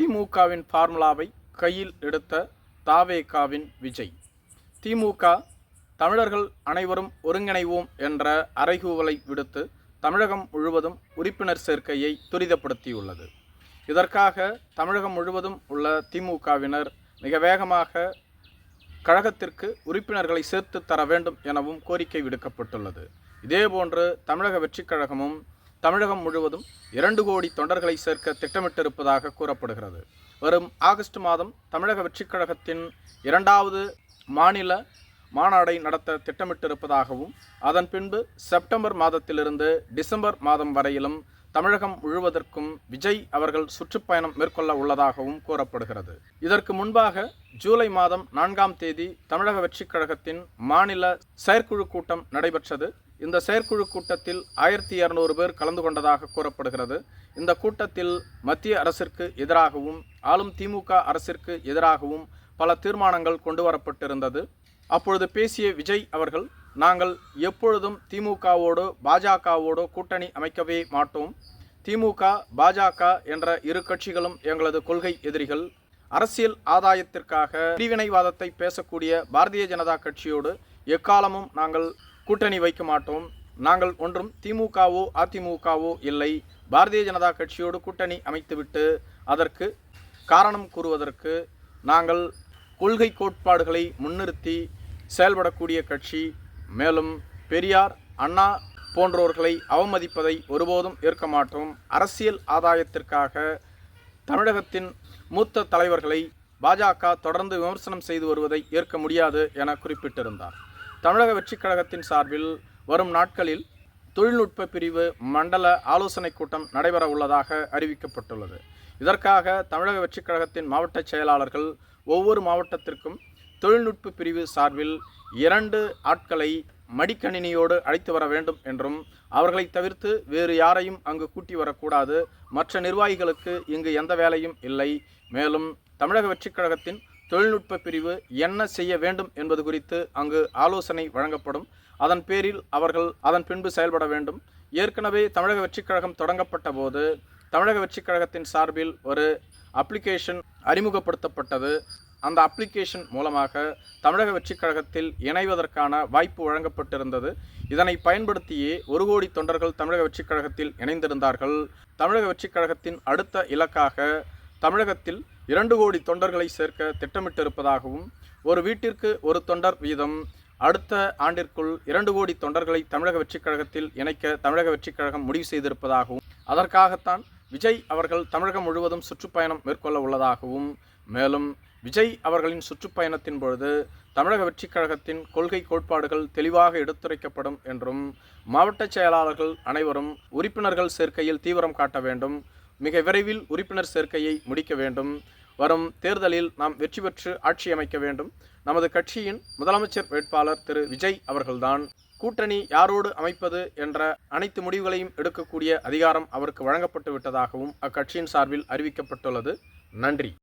திமுகவின் ஃபார்முலாவை கையில் எடுத்த தாவேகாவின் விஜய். திமுக தமிழர்கள் அனைவரும் ஒருங்கிணைவோம் என்ற அறைகூவலை விடுத்து தமிழகம் முழுவதும் உறுப்பினர் சேர்க்கையை துரிதப்படுத்தியுள்ளது. இதற்காக தமிழகம் முழுவதும் உள்ள திமுகவினர் மிக வேகமாக கழகத்திற்கு உறுப்பினர்களை சேர்த்து தர வேண்டும் எனவும் கோரிக்கை விடுக்கப்பட்டுள்ளது. இதேபோன்று தமிழக வெற்றிக் கழகமும் தமிழகம் முழுவதும் இரண்டு கோடி தொண்டர்களை சேர்க்க திட்டமிட்டிருப்பதாக கூறப்படுகிறது. வரும் ஆகஸ்ட் மாதம் தமிழக வெற்றிக் கழகத்தின் இரண்டாவது மாநில மாநாடை நடத்த திட்டமிட்டிருப்பதாகவும் அதன் பின்பு செப்டம்பர் மாதத்திலிருந்து டிசம்பர் மாதம் வரையிலும் தமிழகம் முழுவதற்கும் விஜய் அவர்கள் சுற்றுப்பயணம் மேற்கொள்ள உள்ளதாகவும் கூறப்படுகிறது. இதற்கு முன்பாக ஜூலை மாதம் நான்காம் தேதி தமிழக வெற்றிக் கழகத்தின் மாநில செயற்குழு கூட்டம் நடைபெற்றது. இந்த செயற்குழு கூட்டத்தில் ஆயிரத்தி இரநூறு பேர் கலந்து கொண்டதாக கூறப்படுகிறது. இந்த கூட்டத்தில் மத்திய அரசிற்கு எதிராகவும் ஆளும் திமுக அரசிற்கு எதிராகவும் பல தீர்மானங்கள் கொண்டு வரப்பட்டிருந்தது. அப்பொழுது பேசிய விஜய் அவர்கள் நாங்கள் எப்பொழுதும் திமுகவோடு பாஜகவோடு கூட்டணி அமைக்கவே மாட்டோம். திமுக பாஜக என்ற இரு கட்சிகளும் எங்களது கொள்கை எதிரிகள். அரசியல் ஆதாயத்திற்காக பிரிவினைவாதத்தை பேசக்கூடிய பாரதிய ஜனதா கட்சியோடு எக்காலமும் நாங்கள் கூட்டணி வைக்க மாட்டோம். நாங்கள் ஒன்றும் திமுகவோ அதிமுகவோ இல்லை. பாரதிய ஜனதா கட்சியோடு கூட்டணி அமைத்துவிட்டு அதற்கு காரணம் கூறுவதற்கு நாங்கள் கொள்கை கோட்பாடுகளை முன்னிறுத்தி செயல்படக்கூடிய கட்சி. மேலும் பெரியார் அண்ணா போன்றோர்களை அவமதிப்பதை ஒருபோதும் ஏற்க மாட்டோம். அரசியல் ஆதாயத்திற்காக தமிழகத்தின் மூத்த தலைவர்களை பாஜக தொடர்ந்து விமர்சனம் செய்து வருவதை ஏற்க முடியாது என குறிப்பிட்டிருந்தார். தமிழக வெற்றிக் கழகத்தின் சார்பில் வரும் நாட்களில் தொழில்நுட்ப பிரிவு மண்டல ஆலோசனைக் கூட்டம் நடைபெற உள்ளதாக அறிவிக்கப்பட்டுள்ளது. இதற்காக தமிழக வெற்றிக் கழகத்தின் மாவட்ட செயலாளர்கள் ஒவ்வொரு மாவட்டத்திற்கும் தொழில்நுட்ப பிரிவு சார்பில் இரண்டு ஆட்களை மடிக்கணினியோடு அழைத்து வர வேண்டும் என்றும் அவர்களை தவிர்த்து வேறு யாரையும் அங்கு கூட்டி வரக்கூடாது. மற்ற நிர்வாகிகளுக்கு இங்கு எந்த வேலையும் இல்லை. மேலும் தமிழக வெற்றிக் கழகத்தின் தொழில்நுட்ப பிரிவு என்ன செய்ய வேண்டும் என்பது குறித்து அங்கு ஆலோசனை வழங்கப்படும். அதன் பேரில் அவர்கள் அதன் பின்பு செயல்பட வேண்டும். ஏற்கனவே தமிழக வெற்றிக் கழகம் தொடங்கப்பட்ட போது தமிழக வெற்றிக் கழகத்தின் சார்பில் ஒரு அப்ளிகேஷன் அறிமுகப்படுத்தப்பட்டது. அந்த அப்ளிகேஷன் மூலமாக தமிழக வெற்றிக் கழகத்தில் இணைவதற்கான வாய்ப்பு வழங்கப்பட்டிருந்தது. இதனை பயன்படுத்தியே ஒரு கோடி தொண்டர்கள் தமிழக வெற்றிக் கழகத்தில் இணைந்திருந்தார்கள். தமிழக வெற்றிக் கழகத்தின் அடுத்த இலக்காக தமிழகத்தில் இரண்டு கோடி தொண்டர்களை சேர்க்க திட்டமிட்டிருப்பதாகவும் ஒரு வீட்டிற்கு ஒரு தொண்டர் வீதம் அடுத்த ஆண்டிற்குள் இரண்டு கோடி தொண்டர்களை தமிழக வெற்றிக் கழகத்தில் இணைக்க தமிழக வெற்றிக் கழகம் முடிவு செய்திருப்பதாகவும் அதற்காகத்தான் விஜய் அவர்கள் தமிழகம் முழுவதும் சுற்றுப்பயணம் மேற்கொள்ள உள்ளதாகவும் மேலும் விஜய் அவர்களின் சுற்றுப்பயணத்தின் பொழுது தமிழக வெற்றிக் கழகத்தின் கொள்கை கோட்பாடுகள் தெளிவாக எடுத்துரைக்கப்படும் என்றும் மாவட்ட செயலாளர்கள் அனைவரும் உறுப்பினர்கள் சேர்க்கையில் தீவிரம் காட்ட வேண்டும் மிக விரைவில் உறுப்பினர் சேர்க்கையை முடிக்க வேண்டும். வரும் தேர்தலில் நாம் வெற்றி பெற்று ஆட்சி அமைக்க வேண்டும். நமது கட்சியின் முதலமைச்சர் வேட்பாளர் திரு விஜய் அவர்கள்தான். கூட்டணி யாரோடு அமைப்பது என்ற அனைத்து முடிவுகளையும் எடுக்கக்கூடிய அதிகாரம் அவருக்கு வழங்கப்பட்டு விட்டதாகவும் அக்கட்சியின் சார்பில் அறிவிக்கப்பட்டுள்ளது. நன்றி.